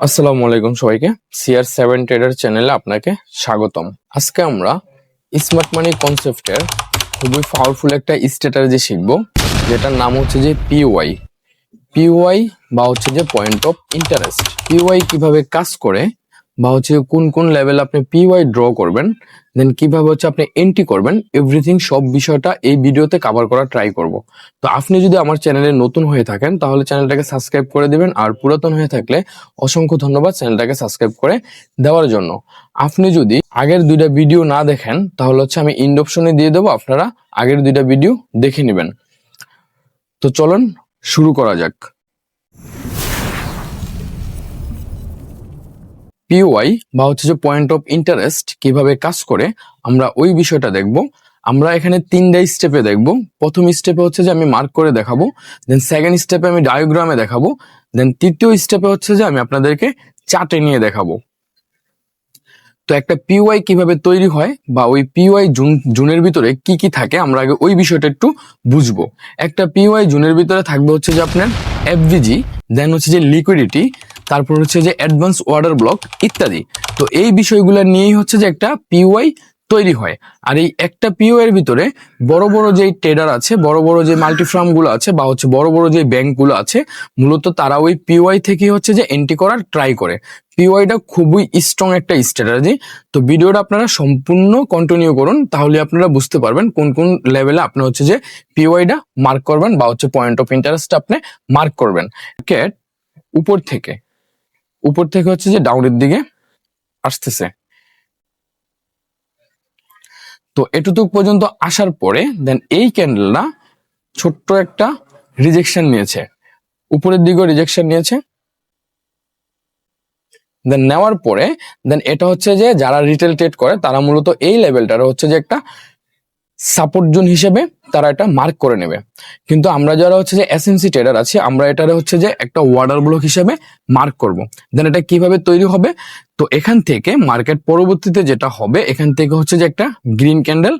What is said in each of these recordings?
আসসালামু আলাইকুম সবাইকে। সিআর সেভেন ট্রেডার চ্যানেলে আপনাকে স্বাগতম। আজকে আমরা স্মার্ট মানি কনসেপ্টের খুবই পাওয়ারফুল একটা স্ট্র্যাটাজি শিখব, যেটার নাম হচ্ছে যে পিওয়াই পিওয়াই বা হচ্ছে যে পয়েন্ট অফ ইন্টারেস্ট পিওয়াই কীভাবে কাজ করে বা হচ্ছে কোন কোন লেভেল আপনি পিওয়াই ড্র করবেন দেন কীভাবে হচ্ছে আপনি এন্ট্রি করবেন? এভরিথিং সব বিষয়টা এই ভিডিওতে কভার করার ট্রাই করব। তো আপনি যদি আমার চ্যানেলে নতুন হয়ে থাকেন, তাহলে চ্যানেলটাকে সাবস্ক্রাইব করে দিবেন। আর পুরাতন হয়ে থাকলে অসংখ্য ধন্যবাদ চ্যানেলটাকে সাবস্ক্রাইব করে দেওয়ার জন্য। আপনি যদি আগের দুইটা ভিডিও না দেখেন, তাহলে হচ্ছে আমি ইন্ড অপশনে দিয়ে দেবো, আপনারা আগের দুইটা ভিডিও দেখে নেবেন। তো চলুন, শুরু করা যাক। পিওয়াই বা হচ্ছে যে পয়েন্ট অফ ইন্টারেস্ট কীভাবে কাজ করে, আমরা ওই বিষয়টা দেখব। আমরা এখানে তিনটাই স্টেপে দেখব। প্রথম স্টেপে হচ্ছে যে আমি মার্ক করে দেখাবো দেন সেকেন্ড স্টেপে আমি ডায়োগ্রামে দেখাবো দেন তৃতীয় স্টেপে হচ্ছে যে আমি আপনাদেরকে চাটে নিয়ে দেখাবো। তো একটা পিওয়াই কীভাবে তৈরি হয় বা ওই পিওয়াই জুন, জুনের ভিতরে কি কি থাকে আমরা আগে ওই বিষয়টা একটু বুঝব। একটা পিওয়াই জুনের ভিতরে থাকবে হচ্ছে যে আপনার এফভিজি দেন হচ্ছে যে লিকুইডিটি তারপর হচ্ছে যে অ্যাডভান্স অর্ডার ব্লক ইত্যাদি। তো এই বিষয়গুলো নিয়েই হচ্ছে যে একটা পিওয়াই তৈরি হয়। আর এই একটা পিও এর ভিতরে বড় বড় যে ট্রেডার আছে, বড় বড় যে মাল্টিফার্মগুলো আছে বা হচ্ছে বড় বড় যে ব্যাংকগুলো আছে, মূলত তারা ওই পিওয়াই থেকে হচ্ছে যে এন্ট্রি করার ট্রাই করে। পিওয়াইটা খুবই স্ট্রং একটা স্ট্র্যাটাজি তো ভিডিওটা আপনারা সম্পূর্ণ কন্টিনিউ করুন, তাহলে আপনারা বুঝতে পারবেন কোন কোন লেভেলে আপনি হচ্ছে যে পিওয়াইটা মার্ক করবেন বা হচ্ছে পয়েন্ট অফ ইন্টারেস্ট আপনি মার্ক করবেন। ক্যাট উপর থেকে। উপর থেকে হচ্ছে যে ডাউনের দিকে আসতেছে। তো এটুতুক পর্যন্ত আসার পরে দেন এই ক্যান্ডেলটা ছোট্ট একটা রিজেকশন নিয়েছে। উপরের দিকেও রিজেকশন নিয়েছে। দেন নেওয়ার পরে দেন এটা হচ্ছে যে যারা রিটেল ট্রেড করে, তারা মূলত এই লেভেলটার হচ্ছে যে একটা সাপোর্ট জোন হিসেবে তারা এটা মার্ক করে নেবে। কিন্তু আমরা যারা হচ্ছে যে এসএমসি ট্রেডার আছি, আমরা এটারে হচ্ছে যে একটা ওয়ার্ডার ব্লক হিসেবে মার্ক করব। দেন এটা কীভাবে তৈরি হবে? তো এখান থেকে মার্কেট পরবর্তীতে যেটা হবে, এখান থেকে হচ্ছে যে একটা গ্রিন ক্যান্ডেল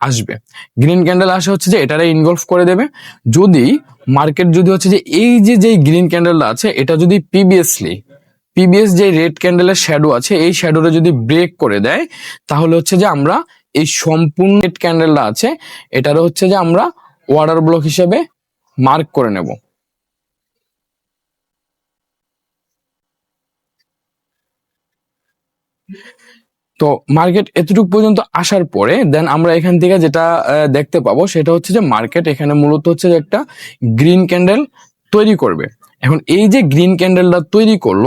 আসবে। গ্রিন ক্যান্ডেল আসে হচ্ছে যে এটারে ইনভলভ করে দেবে। যদি মার্কেট যদি হচ্ছে যে এই যে যে গ্রিন ক্যান্ডেলটা আছে, এটা যদি প্রিভিয়াসলি পিবিএস যে রেড ক্যান্ডেলের শ্যাডো আছে, এই শ্যাডোটা যদি ব্রেক করে দেয়, তাহলে হচ্ছে যে আমরা এই সম্পূর্ণ ক্যান্ডেলটা আছে, এটারও হচ্ছে যে আমরা ওয়াটার ব্লক হিসেবে মার্ক করে নেব। তো মার্কেট এতটুকু পর্যন্ত আসার পরে দেন আমরা এখান থেকে যেটা দেখতে পাবো সেটা হচ্ছে যে মার্কেট এখানে মূলত হচ্ছে যে একটা গ্রিন ক্যান্ডেল তৈরি করবে। এখন এই যে গ্রিন ক্যান্ডেলটা তৈরি করল,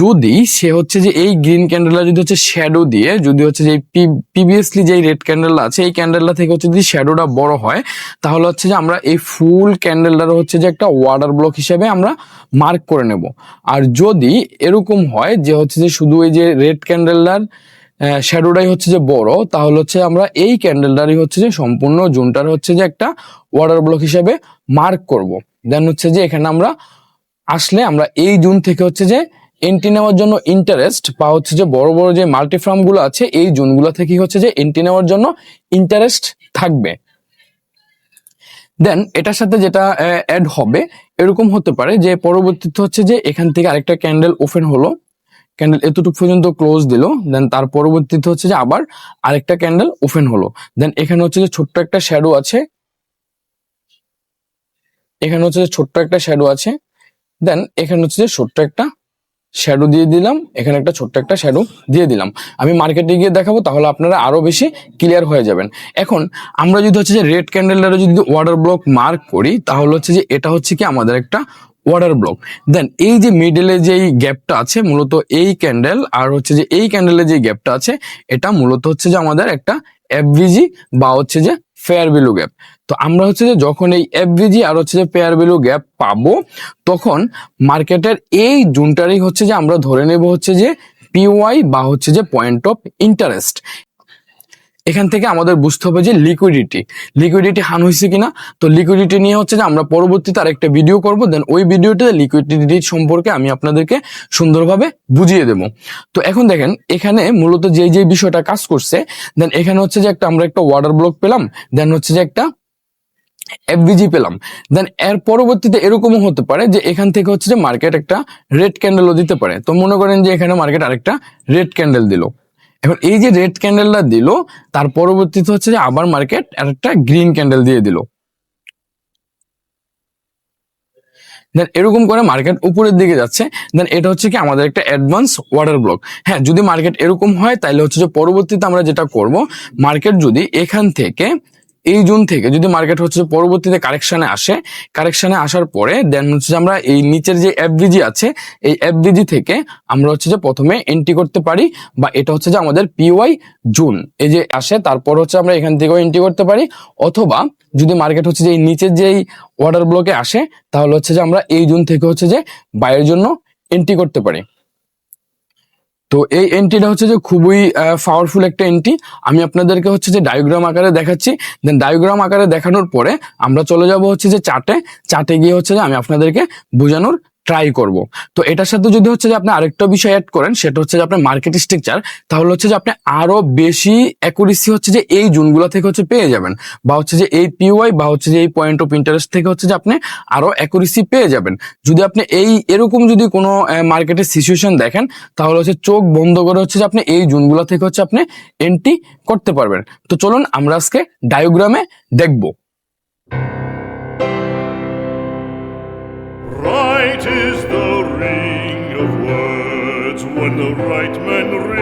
যদি সে হচ্ছে যে এই গ্রিন ক্যান্ডেলটা যদি হচ্ছে শ্যাডো দিয়ে, যদি হচ্ছে যে প্রিভিয়াসলি যে রেড ক্যান্ডেলটা আছে, এই ক্যান্ডেলটা থেকে হচ্ছে যদি শ্যাডোটা বড় হয়, তাহলে হচ্ছে যে আমরা এই ফুল ক্যান্ডেলটার হচ্ছে যে একটা ওয়াটার ব্লক হিসেবে আমরা মার্ক করে নেব। আর যদি এরকম হয় যে হচ্ছে যে শুধু এই যে রেড ক্যান্ডেলটার শ্যাডোটাই হচ্ছে যে বড়, তাহলে হচ্ছে আমরা এই ক্যান্ডেলটারই হচ্ছে যে সম্পূর্ণ জুনটার হচ্ছে যে একটা ওয়াটার ব্লক হিসেবে মার্ক করব। দেন হচ্ছে যে এখানে আমরা আসলে আমরা এই জুন থেকে হচ্ছে যে এন্ট্রি নেওয়ার জন্য ইন্টারেস্ট বা হচ্ছে যে বড় বড় যে মাল্টিফার্মগুলো আছে, এই জুনগুলো থেকে হচ্ছে যে এন্ট্রি নেওয়ার জন্য ইন্টারেস্ট থাকবে। দেন এটার সাথে যেটা অ্যাড হবে, এরকম হতে পারে যে পরবর্তীতে হচ্ছে যে এখান থেকে আরেকটা ক্যান্ডেল ওপেন হলো ক্যান্ডেল এতটুকু পর্যন্ত ক্লোজ দিল দেন তার পরবর্তীতে হচ্ছে যে আবার আরেকটা ক্যান্ডেল ওপেন হলো। দেন এখানে হচ্ছে যে ছোট্ট একটা শ্যাডো আছে। এখানে হচ্ছে যে ছোট্ট একটা শ্যাডো আছে। দেন এখানে হচ্ছে যে ছোট্ট একটা শ্যাডো দিয়ে দিলাম। এখানে একটা ছোট্ট একটা শ্যাডো দিয়ে দিলাম। আমি মার্কেটে গিয়ে দেখাবো, তাহলে আপনারা আরও বেশি ক্লিয়ার হয়ে যাবেন। এখন আমরা যদি হচ্ছে যে রেড ক্যান্ডেলটা যদি ওয়াটার ব্লক মার্ক করি, তাহলে হচ্ছে যে এটা হচ্ছে কি আমাদের একটা ওয়াটার ব্লক দেন এই যে মিডলে যেই গ্যাপটা আছে, মূলত এই ক্যান্ডেল আর হচ্ছে যে এই ক্যান্ডেলের যে গ্যাপটা আছে, এটা মূলত হচ্ছে যে আমাদের একটা এফভিজি বা হচ্ছে যে ফেয়ার ভ্যালু গ্যাপ তো আমরা হচ্ছে যে যখন এই এফভিজি আর হচ্ছে যে ফেয়ার ভ্যালু গ্যাপ পাবো, তখন মার্কেটের এই জুনটারই হচ্ছে যে আমরা ধরে নেব হচ্ছে যে পিওয়াই বা হচ্ছে যে পয়েন্ট অফ ইন্টারেস্ট এখান থেকে আমাদের বুঝতে হবে যে লিকুইডিটি লিকুইডিটি হান হয়েছে কিনা? তো লিকুইডিটি নিয়ে হচ্ছে যে আমরা পরবর্তীতে আরেকটা ভিডিও করব দেন ওই ভিডিওতে লিকুইডিটি সম্পর্কে আমি আপনাদেরকে সুন্দরভাবে বুঝিয়ে দেব। তো এখন দেখেন, এখানে মূলত যে যে বিষয়টা কাজ করছে দেন এখানে হচ্ছে যে একটা আমরা একটা ওয়াটার ব্লক পেলাম দেন হচ্ছে যে একটা এফবিজি পেলাম। দেন এর পরবর্তীতে এরকমও হতে পারে যে এখান থেকে হচ্ছে যে মার্কেট একটা রেড ক্যান্ডেলও দিতে পারে। তো মনে করেন যে এখানে মার্কেট আরেকটা রেড ক্যান্ডেল দিল। এখন এই যে রেড ক্যান্ডেলটা দিল, তার পরবর্তীতে হচ্ছে যে আবার মার্কেট একটা গ্রিন ক্যান্ডেল দিয়ে দিল। দেন এরকম করে মার্কেট উপরের দিকে যাচ্ছে। দেন এটা হচ্ছে কি আমাদের একটা অ্যাডভান্স ওয়াটার ব্লক হ্যাঁ যদি মার্কেট এরকম হয় তাহলে হচ্ছে যে পরবর্তীতে আমরা যেটা করব মার্কেট যদি এখান থেকে এই জুন থেকে যদি মার্কেট হচ্ছে পরবর্তীতে কারেকশনে আসে কারেকশনে আসার পরে দেন হচ্ছে যে আমরা এই নিচের যে এফবিজি আছে, এই এফবিজি থেকে আমরা হচ্ছে যে প্রথমে এন্ট্রি করতে পারি বা এটা হচ্ছে যে আমাদের পিওয়াই জুন। এই যে আসে, তারপর হচ্ছে আমরা এখান থেকেও এন্ট্রি করতে পারি। অথবা যদি মার্কেট হচ্ছে যে এই নিচের যেই অর্ডার ব্লকে আসে, তাহলে হচ্ছে যে আমরা এই জুন থেকে হচ্ছে যে বাইয়ের জন্য এন্ট্রি করতে পারি। তো এই এন্ট্রিটা হচ্ছে যে খুবই পাওয়ারফুল একটা এন্ট্রি আমি আপনাদেরকে হচ্ছে যে ডায়োগ্রাম আকারে দেখাচ্ছি। দেন ডায়োগ্রাম আকারে দেখানোর পরে আমরা চলে যাব হচ্ছে যে চাটে চাটে গিয়ে হচ্ছে যে আমি আপনাদেরকে বোঝানোর ট্রাই করব। তো এটার সাথে যদি হচ্ছে যে আপনি আরেকটা বিষয় অ্যাড করেন, সেটা হচ্ছে যে আপনার মার্কেট স্ট্রাকচার তাহলে হচ্ছে যে আপনি আরও বেশি অ্যাকুরেসি হচ্ছে যে এই জুনগুলো থেকে হচ্ছে পেয়ে যাবেন। বা হচ্ছে যে এই পিওয়াই বা হচ্ছে যে এই পয়েন্ট অফ ইন্টারেস্ট থেকে হচ্ছে যে আপনি আরও অ্যাকুরেসি পেয়ে যাবেন। যদি আপনি এই, এরকম যদি কোনো মার্কেটের সিচুয়েশন দেখেন, তাহলে হচ্ছে চোখ বন্ধ করে হচ্ছে যে আপনি এই জুনগুলো থেকে হচ্ছে আপনি এন্ট্রি করতে পারবেন। তো চলুন আমরা আজকে ডায়োগ্রামে দেখব। Is the ring of words when the right man rings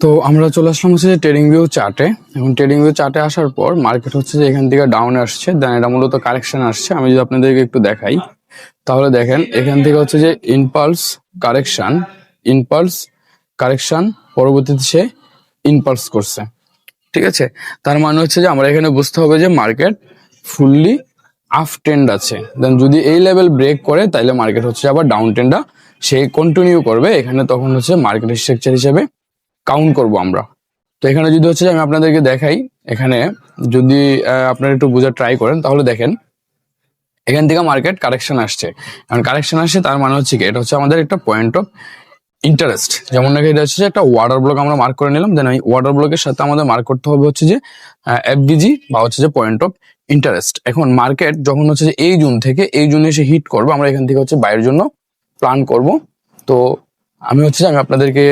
তো আমরা চলে আসলাম হচ্ছে যে ট্রেডিং ভিউ চার্টে এখন ট্রেডিং ভিউ চার্টে আসার পর মার্কেট হচ্ছে যে এখান থেকে ডাউনে আসছে দেন এটা মূলত কারেকশন আসছে। আমি যদি আপনাদেরকে একটু দেখাই, তাহলে দেখেন এখান থেকে হচ্ছে যে ইনপালস কারেকশন ইনপালস কারেকশন পরবর্তীতে সে ইনপালস করছে। ঠিক আছে? তার মানে হচ্ছে যে আমরা এখানে বুঝতে হবে যে মার্কেট ফুললি আপ ট্রেন্ড আছে। দেন যদি এই লেভেল ব্রেক করে তাহলে মার্কেট হচ্ছে আবার ডাউন ট্রেন্ডটা সে কন্টিনিউ করবে, এখানে তখন হচ্ছে মার্কেট স্ট্রাকচার হিসেবে কাউন্ট করব আমরা। তো এখানে যদি হচ্ছে আমি আপনাদেরকে দেখাই, এখানে যদি আপনারা একটু বোঝার ট্রাই করেন, তাহলে দেখেন, এখান থেকে মার্কেট কারেকশন আসছে। কারণ কারেকশন আসছে, তার মানে হচ্ছে কি, এটা হচ্ছে আমাদের একটা পয়েন্ট অফ ইন্টারেস্ট যেমন নাকি এটা হচ্ছে একটা ওয়াটার ব্লক আমরা মার্ক করে নিলাম দেন এই ওয়াটার ব্লকের সাথে আমাদের মার্ক করতে হবে হচ্ছে যে এফবিজি বা হচ্ছে যে পয়েন্ট অফ ইন্টারেস্ট এখন মার্কেট যখন হচ্ছে যে এই জুন থেকে এই জুনে এসে হিট করবে, আমরা এখান থেকে হচ্ছে বাইরের জন্য প্ল্যান করব। তো আমি হচ্ছে যে আমি আপনাদেরকে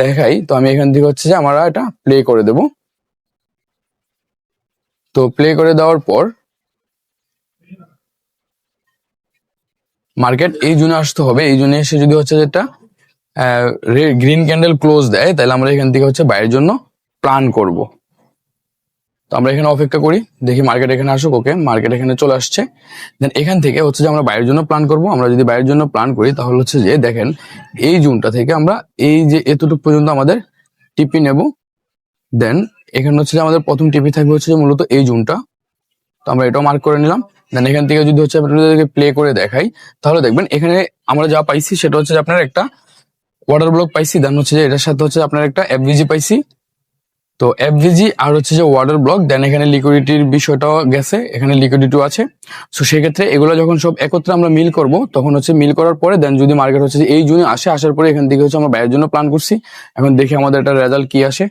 দেখাই। তো আমি এখান থেকে হচ্ছে যে আমরা এটা প্লে করে দেব। তো প্লে করে দেওয়ার পর মার্কেট এই জুনে আসতে হবে। এই জুনে এসে যদি হচ্ছে যেটা গ্রিন ক্যান্ডেল ক্লোজ দেয়, তাহলে আমরা এখান থেকে হচ্ছে বাইরের জন্য প্ল্যান করব। তো আমরা এখানে অপেক্ষা করি, দেখি মার্কেট এখানে আসুক ওকে মার্কেট এখানে চলে আসছে। দেন এখান থেকে হচ্ছে যে আমরা বাইরের জন্য প্ল্যান করব। আমরা যদি বাইরের জন্য প্ল্যান করি, তাহলে হচ্ছে যে দেখেন, এই জুনটা থেকে আমরা এই যে এতটুকু পর্যন্ত আমাদের টিপি নেব। দেন এখানে হচ্ছে যে আমাদের প্রথম টিপি থাকবে হচ্ছে যে মূলত এই জুনটা তো আমরা এটাও মার্ক করে নিলাম। দেন এখান থেকে যদি হচ্ছে আপনাদেরকে প্লে করে দেখাই, তাহলে দেখবেন এখানে আমরা যা পাইছি সেটা হচ্ছে যে আপনার একটা ওয়াটার ব্লক পাইছি। দেন হচ্ছে যে এটার সাথে হচ্ছে আপনার একটা এফভিজি পাইছি। তো এফভিজি আর হচ্ছে যে ওয়াটার ব্লক দেন এখানে লিকুইডিটির বিষয়টাও গেছে, এখানে লিকুইডিটিও আছে। সো সেক্ষেত্রে এগুলো যখন সব একত্রে আমরা মিল করব, তখন হচ্ছে মিল করার পরে দেন যদি মার্কেট হচ্ছে এই জুনে আসে, আসার পরে এখান থেকে হচ্ছে আমরা বাইরের জন্য প্ল্যান করছি। এখন দেখি আমাদের একটা রেজাল্ট কি আসে।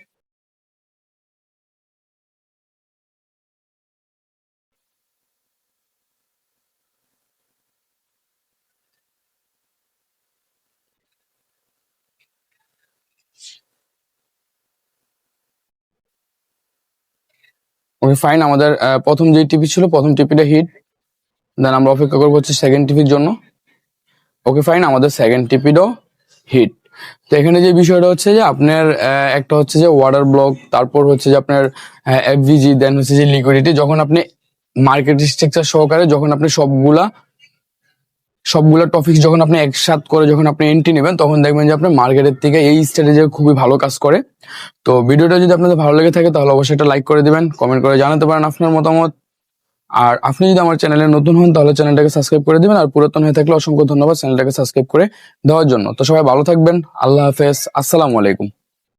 ওকে ফাইন আমাদের প্রথম যে টিপি ছিল, প্রথম টিপিটা হিট দেন আমরা অপেক্ষা করব হচ্ছে সেকেন্ড টিপির জন্য। ওকে ফাইন আমাদের সেকেন্ড টিপিটাও হিট তো এখানে যে বিষয়টা হচ্ছে যে, আপনার একটা হচ্ছে যে ওয়াটার ব্লক তারপর হচ্ছে যে আপনার এফভিজি দেন হচ্ছে যে লিকুইডিটি যখন আপনি মার্কেট স্ট্রাকচার সহকারে, যখন আপনি সবগুলা সবগুলো টপিক যখন আপনি একসাথ করে যখন আপনি এন্ট্রি নেবেন, তখন দেখবেন যে আপনার মার্কেটের থেকে এই স্ট্র্যাটেজি খুবই ভালো কাজ করে। তো ভিডিওটা যদি আপনাদের ভালো লেগে থাকে, তাহলে অবশ্যই একটা লাইক করে দিবেন কমেন্ট করে জানাতে পারেন আপনার মতামত। আর আপনি যদি আমার চ্যানেলে নতুন হন, তাহলে চ্যানেলটাকে সাবস্ক্রাইব করে দিবেন, আর পুরাতন হয়ে থাকলে অসংখ্য ধন্যবাদ চ্যানেলটাকে সাবস্ক্রাইব করে দেওয়ার জন্য। তো সবাই ভালো থাকবেন, আল্লাহ হাফেজ, আসসালামু আলাইকুম।